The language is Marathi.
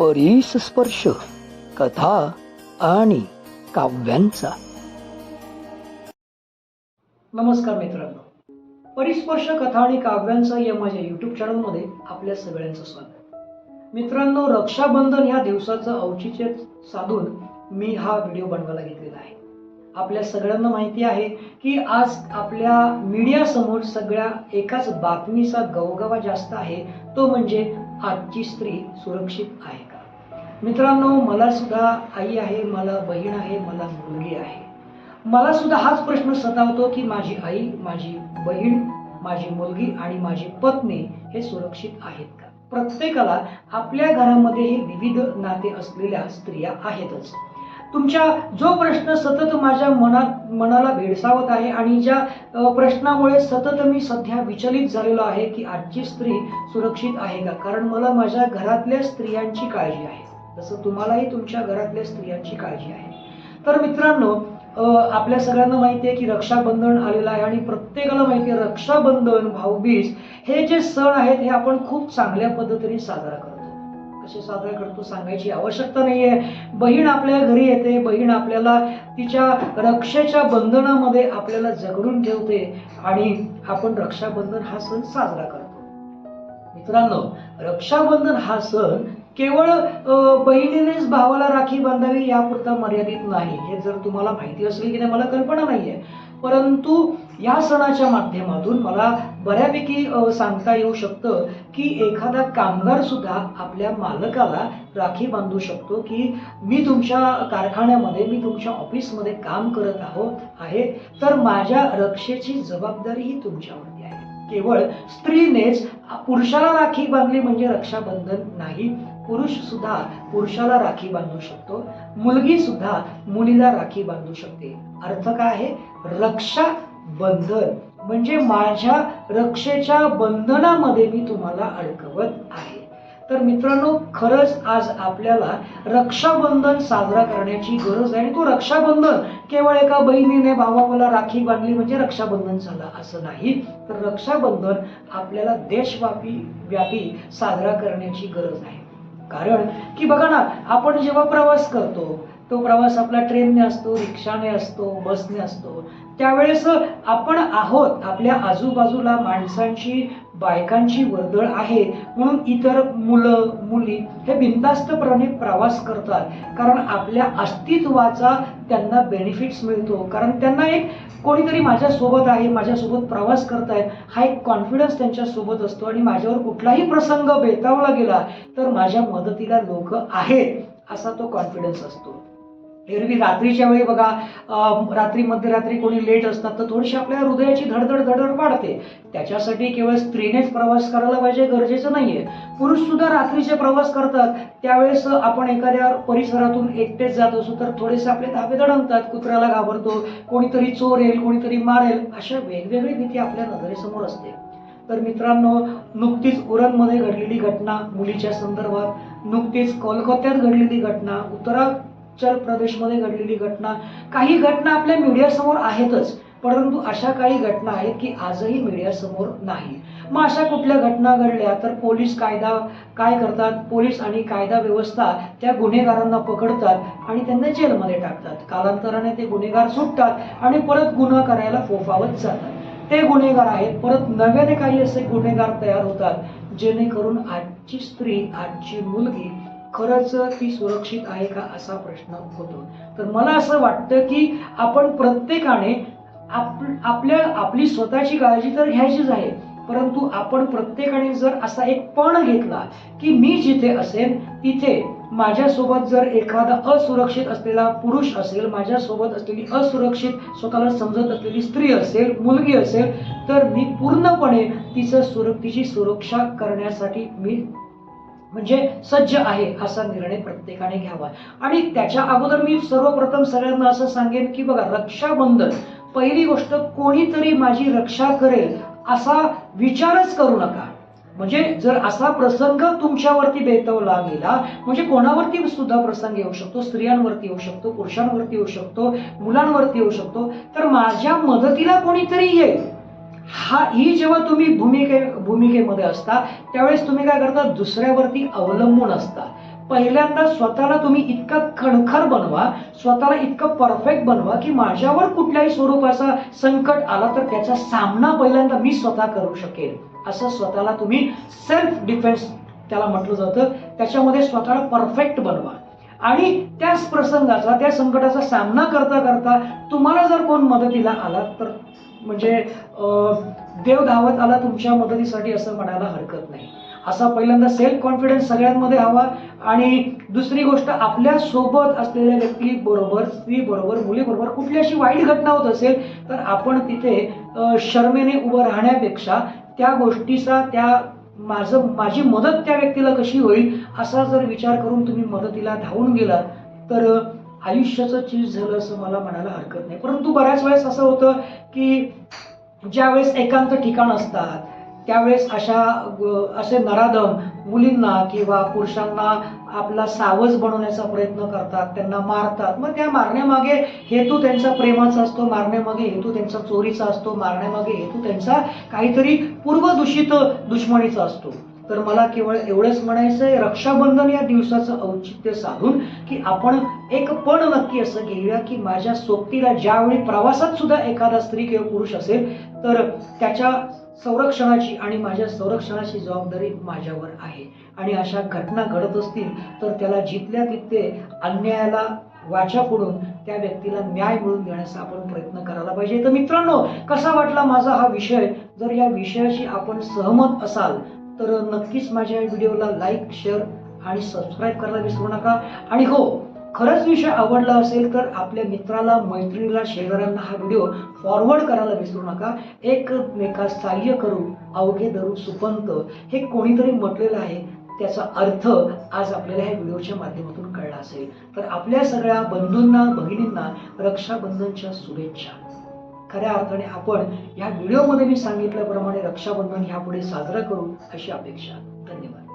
परीस स्पर्श कथा आणि काव्यांचा. नमस्कार मित्रांनो. परिस्पर्श कथा आणि काव्यांचा या माझ्या युट्यूब चॅनलमध्ये आपल्या सगळ्यांचं स्वागत. मित्रांनो रक्षाबंधन ह्या दिवसाचं औचित्य साधून मी हा व्हिडिओ बनवायला घेतलेला आहे. आपल्या सगळ्यांना माहिती आहे की आज आपल्या मीडियासमोर सगळ्या एकाच बातमीचा गवगवा जास्त आहे. तो म्हणजे आजची स्त्री सुरक्षित आहे का? मित्रांनो मला सुद्धा आई आहे मला बहीण आहे मला मुलगी आहे. मला सुद्धा हाच प्रश्न सतावतो की माझी आई माझी बहीण माझी मुलगी आणि माझी पत्नी हे सुरक्षित आहेत का? प्रत्येकाला आपल्या घरामध्ये हे विविध नाते असलेल्या स्त्रिया आहेतच. तुमच्या जो प्रश्न सतत माझ्या मनात मनाला भेडसावत आहे आणि ज्या प्रश्नामुळे सतत मी सध्या विचलित झालेलो आहे की आजची स्त्री सुरक्षित आहे का? कारण मला माझ्या घरातल्या स्त्रियांची काळजी आहे. जसं तुम्हालाही तुमच्या घरातल्या स्त्रियांची काळजी आहे. तर मित्रांनो आपल्या सगळ्यांना माहिती आहे की रक्षाबंधन आलेलं आहे आणि प्रत्येकाला माहिती आहे रक्षाबंधन भाऊबीज हे जे सण आहेत हे आपण खूप चांगल्या पद्धतीने साजरा करतो. असे सादर करतो सांगायची आवश्यकता नाहीये. बहीण आपल्या घरी येते बहीण आपल्याला तिच्या रक्षेच्या बंधनामध्ये आपल्याला जगडून ठेवते आणि आपण रक्षाबंधन हा सण साजरा करतो. मित्रांनो रक्षाबंधन हा सण केवळ बहिणीनेच भावाला राखी बांधावी यापुरता मर्यादित नाही. हे जर तुम्हाला माहिती असेल की नाही मला कल्पना नाहीये. परंतु या सणाच्या माध्यमातून मला बऱ्यापैकी सांगता येऊ शकतं की एखादा कामगार सुद्धा आपल्या मालकाला राखी बांधू शकतो की मी तुमच्या कारखान्यामध्ये मी तुमच्या ऑफिसमध्ये काम करत आहोत आहे तर माझ्या रक्षेची जबाबदारी ही तुमच्यावरती आहे. केवळ स्त्रीनेच पुरुषाला राखी बांधली म्हणजे रक्षाबंधन नाही पुरुष सुद्धा पुरुषाला राखी बांधू शकतो मुलगी सुद्धा मुलीला राखी बांधू शकते. अर्थ काय आहे? रक्षा बंधन. म्हणजे माझ्या रक्षेच्या बंधनामध्ये मी तुम्हाला अडकवत आहे. तर मित्रांनो खरंच आज आपल्याला रक्षाबंधन साजरा करण्याची गरज आहे. आणि तो रक्षाबंधन केवळ एका बहिणीने भावाला राखी बांधली म्हणजे रक्षाबंधन झालं असं नाही. तर रक्षाबंधन आपल्याला देशव्यापी व्यापी साजरा करण्याची गरज आहे. कारण की बघा ना आपण जेव्हा प्रवास करतो तो प्रवास आपला ट्रेनने असतो रिक्षाने असतो बसने असतो त्यावेळेस आपण आहोत आपल्या आजूबाजूला माणसांची बायकांची वर्दळ आहे म्हणून इतर मुलं मुली हे बिनधास्तपणे प्रवास करतात. कारण आपल्या अस्तित्वाचा त्यांना बेनिफिट्स मिळतो. कारण त्यांना एक कोणीतरी माझ्यासोबत आहे माझ्यासोबत प्रवास करतायत हा एक कॉन्फिडन्स त्यांच्यासोबत असतो आणि माझ्यावर कुठलाही प्रसंग बेतावला गेला तर माझ्या मदतीला लोक आहेत असा तो कॉन्फिडन्स असतो. एरवी रात्रीच्या वेळी बघा रात्री मध्यरात्री कोणी लेट असतात तर थोडीशी आपल्या हृदयाची धडधड धडधड वाढते. त्याच्यासाठी केवळ स्त्रीनेच प्रवास करायला पाहिजे गरजेचं नाहीये. पुरुष सुद्धा रात्रीचे प्रवास करतात. त्यावेळेस आपण एखाद्या परिसरातून एकटेच जात असू तर थोडेसे आपले धाबे दडंगतात कुत्र्याला घाबरतो कोणीतरी चोर येईल कोणीतरी मारेल अशा वेगवेगळी भीती आपल्या नजरेसमोर असते. तर मित्रांनो नुकतीच उरणमध्ये घडलेली घटना मुलीच्या संदर्भात नुकतीच कोलकात्यात घडलेली घटना उत्तर प्रदेशमध्ये घडलेली घटना. काही घटना आपल्या मीडियासमोर आहेतच परंतु अशा काही घटना आहेत की आजही मीडियासमोर नाही. मग अशा कुठल्या घटना घडल्या? तर पोलीस कायदा काय करतात? पोलीस आणि कायदा व्यवस्था त्या गुन्हेगारांना पकडतात आणि त्यांना जेलमध्ये टाकतात. कालांतराने ते गुन्हेगार सुटतात आणि परत गुन्हा करायला फोफावत जातात. ते गुन्हेगार आहेत परत नव्याने काही असे गुन्हेगार तयार होतात जेणेकरून आजची स्त्री आजची मुलगी खरंच ती सुरक्षित आहे का असा प्रश्न होतो. तर मला असं वाटतं की आपण प्रत्येकाने आप आपल्या आपली स्वतःची काळजी तर घ्यायचीच आहे. परंतु आपण प्रत्येकाने जर असा एक पण घेतला की मी जिथे असेल तिथे माझ्यासोबत जर एखादा असुरक्षित असलेला पुरुष असेल माझ्यासोबत असलेली असुरक्षित स्वतःला समजत असलेली स्त्री असेल मुलगी असेल तर मी पूर्णपणे तिचं सुर तिची सुरक्षा करण्यासाठी मी म्हणजे सज्ज आहे असा निर्णय प्रत्येकाने घ्यावा. आणि त्याच्या अगोदर मी सर्वप्रथम सगळ्यांना असं सांगेन की बघा रक्षाबंधन पहिली गोष्ट कोणीतरी माझी रक्षा करेल असा विचारच करू नका. म्हणजे जर असा प्रसंग तुमच्यावरती बेतवला गेला म्हणजे कोणावरती सुद्धा प्रसंग येऊ शकतो स्त्रियांवरती येऊ शकतो पुरुषांवरती येऊ शकतो मुलांवरती येऊ शकतो तर माझ्या मदतीला कोणीतरी येईल. हा ही जेव्हा तुम्ही भूमिके भूमिकेमध्ये असता त्यावेळेस तुम्ही काय करता? दुसऱ्यावरती अवलंबून असता. पहिल्यांदा स्वतःला तुम्ही इतका खणखर बनवा स्वतःला इतकं परफेक्ट बनवा की माझ्यावर कुठल्याही स्वरूपाचा संकट आला तर त्याचा सामना पहिल्यांदा मी स्वतः करू शकेन. असं स्वतःला तुम्ही सेल्फ डिफेन्स त्याला म्हटलं जातं. त्याच्यामध्ये स्वतःला परफेक्ट बनवा. आणि त्याच प्रसंगाचा त्या संकटाचा सामना करता करता तुम्हाला जर कोण मदतीला आला तर म्हणजे देव धावत आला तुमच्या मदतीसाठी असं म्हणायला हरकत नाही. असा पहिल्यांदा सेल्फ कॉन्फिडन्स सगळ्यांमध्ये हवा. आणि दुसरी गोष्ट आपल्यासोबत असलेल्या व्यक्ती बरोबर स्त्री बरोबर मुलीबरोबर कुठली अशी वाईट घटना होत असेल तर आपण तिथे शर्मेने उभं राहण्यापेक्षा त्या गोष्टीचा त्या माझं माझी मदत त्या व्यक्तीला कशी होईल असा जर विचार करून तुम्ही मदतीला धावून गेला तर आयुष्याचं चीज झालं असं मला म्हणायला हरकत नाही. परंतु बऱ्याच वेळेस असं होतं की ज्यावेळेस एकांत ठिकाण असतात त्यावेळेस अशा असे नराधम मुलींना किंवा पुरुषांना आपला सावज बनवण्याचा प्रयत्न करतात त्यांना मारतात. मग त्या मारण्यामागे हेतू त्यांचा प्रेमाचा असतो मारण्यामागे हेतू त्यांचा चोरीचा असतो मारण्यामागे हेतू त्यांचा काहीतरी पूर्वदूषित दुश्मनीचा असतो. तर मला केवळ एवढंच म्हणायचं आहे रक्षाबंधन या दिवसाचं औचित्य साधून की आपण एक पण नक्की असं घेऊया की माझ्या सोबतीला ज्यावेळी प्रवासात सुद्धा एखादा स्त्री किंवा पुरुष असेल तर त्याच्या संरक्षणाची आणि माझ्या संरक्षणाची जबाबदारी माझ्यावर आहे. आणि अशा घटना घडत असतील तर त्याला जितल्या तितके अन्यायाला वाचा फोडून त्या व्यक्तीला न्याय मिळवून देण्याचा आपण प्रयत्न करायला पाहिजे. तर मित्रांनो कसा वाटला माझा हा विषय? जर या विषयाशी आपण सहमत असाल तर नक्कीच माझ्या व्हिडिओला लाईक शेअर आणि सबस्क्राईब करायला विसरू नका. आणि हो खरंच विषय आवडला असेल तर आपल्या मित्राला मैत्रिणीला शेजाऱ्यांना हा व्हिडिओ फॉरवर्ड करायला विसरू नका. एकमेकास सहाय्य करू अवघे धरू सुपंत हे कोणीतरी म्हटलेलं आहे. त्याचा अर्थ आज आपल्याला ह्या व्हिडिओच्या माध्यमातून कळला असेल. तर आपल्या सगळ्या बंधूंना भगिनींना रक्षाबंधनच्या शुभेच्छा. खऱ्या अर्थाने आपण या व्हिडिओमध्ये मी सांगितल्याप्रमाणे रक्षाबंधन ह्यापुढे साजरं करू अशी अपेक्षा. धन्यवाद.